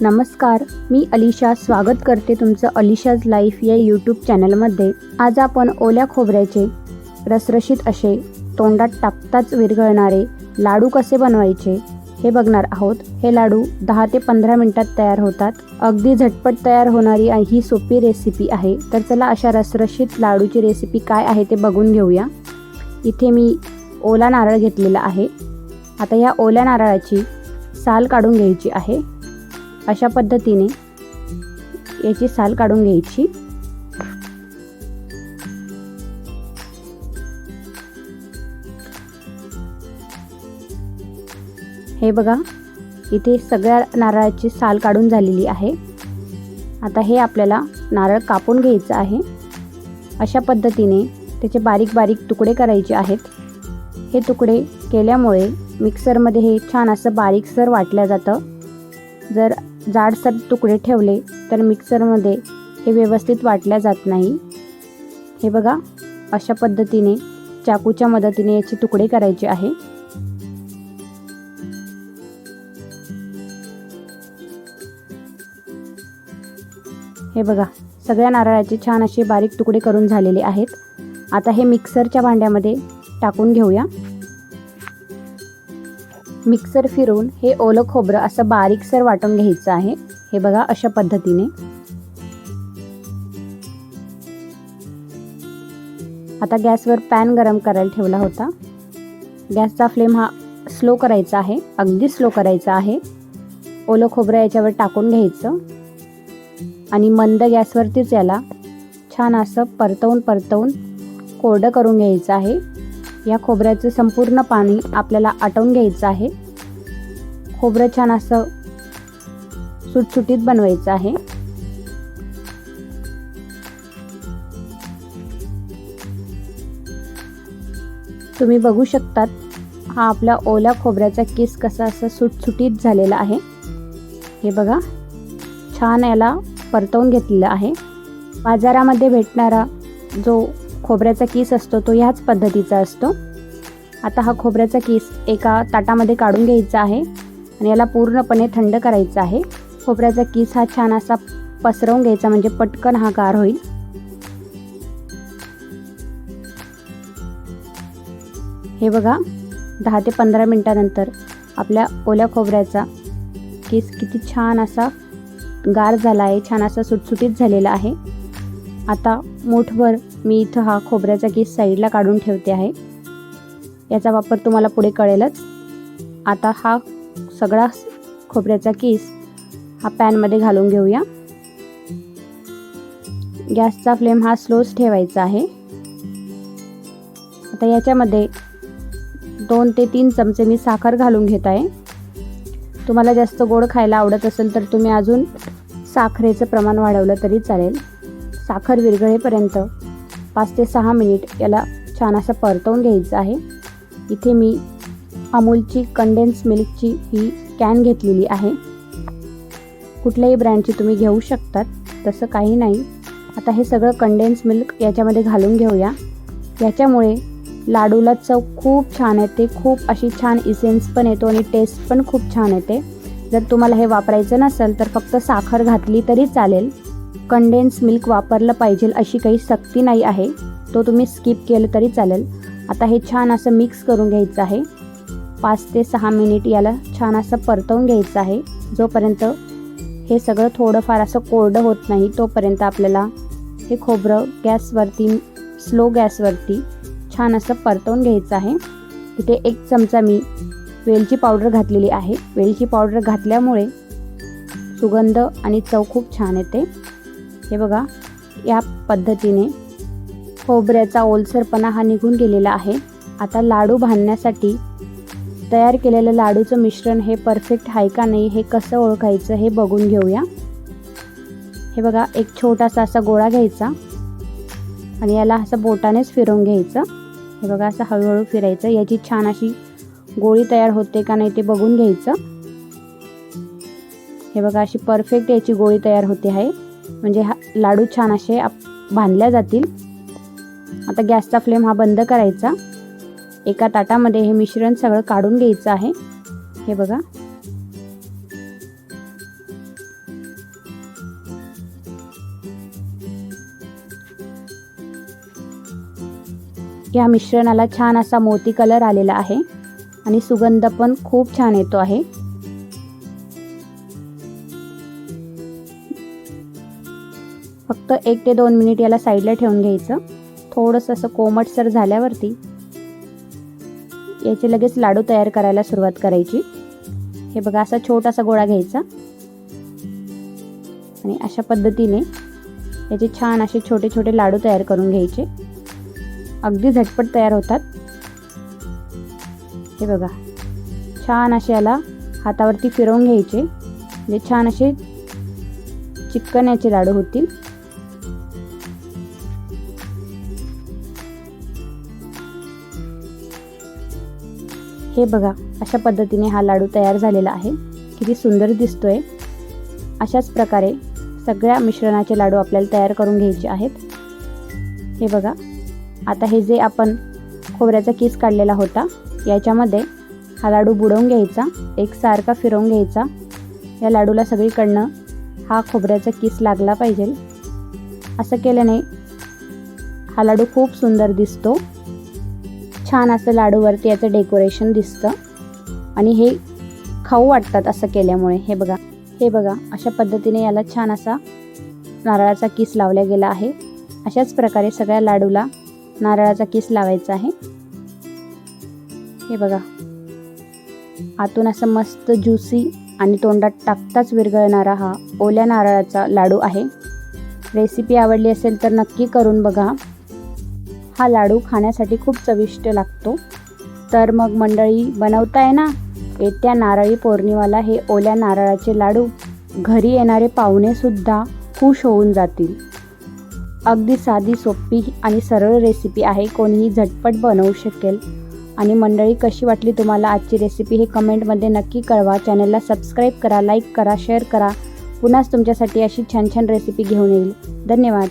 नमस्कार मी अलिशा स्वागत करते तुमचं अलिशाज लाईफ या यूट्यूब चॅनलमध्ये. आज आपण ओल्या खोबऱ्याचे रसरशीत असे तोंडात टाकताच विरघळणारे लाडू कसे बनवायचे हे बघणार आहोत. हे लाडू दहा ते पंधरा मिनिटात तयार होतात. अगदी झटपट तयार होणारी ही सोपी रेसिपी आहे. तर चला अशा रसरशीत लाडूची रेसिपी काय आहे ते बघून घेऊया. इथे मी ओला नारळ घेतलेला आहे. आता या ओल्या नारळाची साल काढून घ्यायची आहे. अशा पद्धतीने याची साल काढून घ्यायची. हे बघा इथे सगळ्या नारळाची साल काढून झालेली आहे. आता हे आपल्याला नारळ कापून घ्यायचं आहे. अशा पद्धतीने त्याचे बारीक बारीक तुकडे करायचे आहेत. हे तुकडे केल्यामुळे मिक्सरमध्ये हे छान असं बारीकसर वाटलं जातं. जर जाडसर तुकडे ठेवले तर मिक्सरमध्ये हे व्यवस्थित वाटल्या जात नाही. हे बघा अशा पद्धतीने चाकूच्या मदतीने याचे तुकडे करायचे आहे. हे बघा सगळ्या नारळाचे छान असे बारीक तुकडे करून झालेले आहेत. आता हे मिक्सरच्या भांड्यामध्ये टाकून घेऊया. मिक्सर फिरवून हे ओलं खोबरं असं बारीकसर वाटून घ्यायचं आहे. हे बघा अशा पद्धतीने. आता गॅसवर पॅन गरम करायला ठेवला होता. गॅसचा फ्लेम हा स्लो करायचा आहे. अगदी स्लो करायचा आहे. ओलं खोबरं याच्यावर टाकून घ्यायचं. आणि मंद गॅसवरतीच याला छान असं परतवून परतवून कोरडं करून घ्यायचं आहे. या खोबऱ्याचं संपूर्ण पाणी आपल्याला आटवून घ्यायचं आहे. खोबरं छान असं सुटसुटीत बनवायचं आहे. तुम्ही बघू शकतात हा आपला ओल्या खोबऱ्याचा केस कसा असं सुटसुटीत झालेला आहे. हे बघा छान याला परतवून घेतलेलं आहे. बाजारामध्ये भेटणारा जो खोबऱ्याचा किस असतो तो ह्याच पद्धतीचा असतो. आता हा खोबऱ्याचा किस एका ताटामध्ये काढून घ्यायचा आहे आणि याला पूर्णपणे थंड करायचा आहे. खोबऱ्याचा किस हा छान असा पसरवून घ्यायचा म्हणजे पटकन हा गार होईल. हे बघा दहा ते पंधरा मिनटानंतर आपल्या ओल्या खोबऱ्याचा केस किती छान असा गार झाला आहे छान असा सुटसुटीत झालेला आहे. आता मोठभर मी इथं हा खोबऱ्याचा केस साईडला काढून ठेवते आहे. याचा वापर तुम्हाला पुढे कळेलच. आता हा सगळा खोबऱ्याचा केस हा पॅनमध्ये घालून घेऊया. गॅसचा फ्लेम हा स्लोच ठेवायचा आहे. आता याच्यामध्ये दोन ते तीन चमचे मी साखर घालून घेत आहे. तुम्हाला जास्त गोड खायला आवडत असेल तर तुम्ही अजून साखरेचं प्रमाण वाढवलं तरी चालेल. साखर विरघळेपर्यंत पाच ते सहा मिनिट याला छान असं परतवून घ्यायचं आहे. इथे मी अमूलची कंडेन्स मिल्कची ही कॅन घेतलेली आहे. कुठल्याही ब्रँडची तुम्ही घेऊ शकतात तसं काही नाही. आता हे सगळं कंडेन्स मिल्क याच्यामध्ये घालून घेऊया. याच्यामुळे लाडूला चव खूप छान येते खूप अशी छान इसेन्स पण येतो आणि टेस्ट पण खूप छान येते. जर तुम्हाला हे वापरायचं नसेल तर फक्त साखर घातली तरी चालेल. कंडेन्स मिल्क वापरलं पाहिजे अशी काही सक्ती नाही आहे. तो तुम्ही स्किप केलं तरी चालेल. आता हे छान असं मिक्स करून घ्यायचं आहे. पाच ते सहा मिनिट याला छान असं परतवून घ्यायचं आहे. जोपर्यंत हे सगळं थोडंफार असं कोरडं होत नाही तोपर्यंत आपल्याला हे खोबरं गॅसवरती स्लो गॅसवरती छान असं परतवून घ्यायचं आहे. तिथे एक चमचा मी वेलची पावडर घातलेली आहे. वेलची पावडर घातल्यामुळे सुगंध आणि चव खूप छान येते. हे बघा या पद्धतीने खोबऱ्याचा ओलसरपणा हा निघून गेलेला आहे. आता लाडू बांधण्यासाठी तयार केलेलं लाडूचं मिश्रण हे परफेक्ट आहे का नाही हे कसं ओळखायचं हे बघून घेऊया. हे बघा एक छोटासा असा गोळा घ्यायचा आणि याला असं बोटानेच फिरवून घ्यायचं. हे बघा असं हळूहळू फिरायचं. याची छान अशी गोळी तयार होते का नाही ते बघून घ्यायचं. हे बघा अशी परफेक्ट याची गोळी तयार होते आहे. म्हणजे हा लाडू छान असे आप बांधल्या जातील. आता गॅसचा फ्लेम हा बंद करायचा. एका ताटामध्ये हे मिश्रण सगळं काढून घ्यायचं आहे. हे बघा. या मिश्रणाला छान असा मोती कलर आलेला आहे. आणि सुगंध पण खूप छान येतो आहे. फक्त एक ते दोन मिनिट याला साईडला ठेवून घ्यायचं. थोडंसं असं कोमटसर झाल्यावरती याचे लगेच लाडू तयार करायला सुरुवात करायची. हे बघा असा छोटासा गोळा घ्यायचा. आणि अशा पद्धतीने याचे छान असे छोटे छोटे लाडू तयार करून घ्यायचे. अगदी झटपट तयार होतात. हे बघा छान असे याला हातावरती फिरवून घ्यायचे. म्हणजे छान असे चिकन याचे लाडू होतील. हे बघा अशा पद्धतीने हा लाडू तयार झालेला आहे. किती सुंदर दिसतोय. अशाच प्रकारे सगळ्या मिश्रणाचे लाडू आपल्याला तयार करून घ्यायचे आहेत. हे बघा आता हे जे आपण खोबऱ्याचा किस काढलेला होता याच्यामध्ये हा लाडू बुडवून घ्यायचा एक सारखा फिरवून घ्यायचा. या लाडूला सगळीकडनं हा खोबऱ्याचा किस लागला पाहिजे. असं केल्याने हा लाडू खूप सुंदर दिसतो. छान असं लाडूवरती याचं डेकोरेशन दिसतं. आणि हे खाऊ वाटतात असं केल्यामुळे. हे बघा. हे बघा. अशा पद्धतीने याला छान असा नारळाचा किस लावला गेला आहे. अशाच प्रकारे सगळ्या लाडूला नारळाचा किस लावायचा आहे. हे बघा. आतून असं मस्त ज्युसी आणि तोंडात टाकताच विरघळणारा हा ओल्या नारळाचा लाडू आहे. रेसिपी आवडली असेल तर नक्की करून बघा. हा लाडू खाण्यासाठी खूप चविष्ट लागतो. तर मग मंडळी बनवताय ना? येत्या नारळी पौर्णिमाला हे ओल्या नारळाचे लाडू घरी येणारे पाहुणेसुद्धा खुश होऊन जातील. अगदी साधी सोपी आणि सरळ रेसिपी आहे. कोणीही झटपट बनवू शकेल. आणि मंडळी कशी वाटली तुम्हाला आजची रेसिपी हे कमेंटमध्ये नक्की कळवा. चॅनलला सबस्क्राईब करा लाईक करा शेअर करा. पुन्हाच तुमच्यासाठी अशी छान छान रेसिपी घेऊन येईल. धन्यवाद.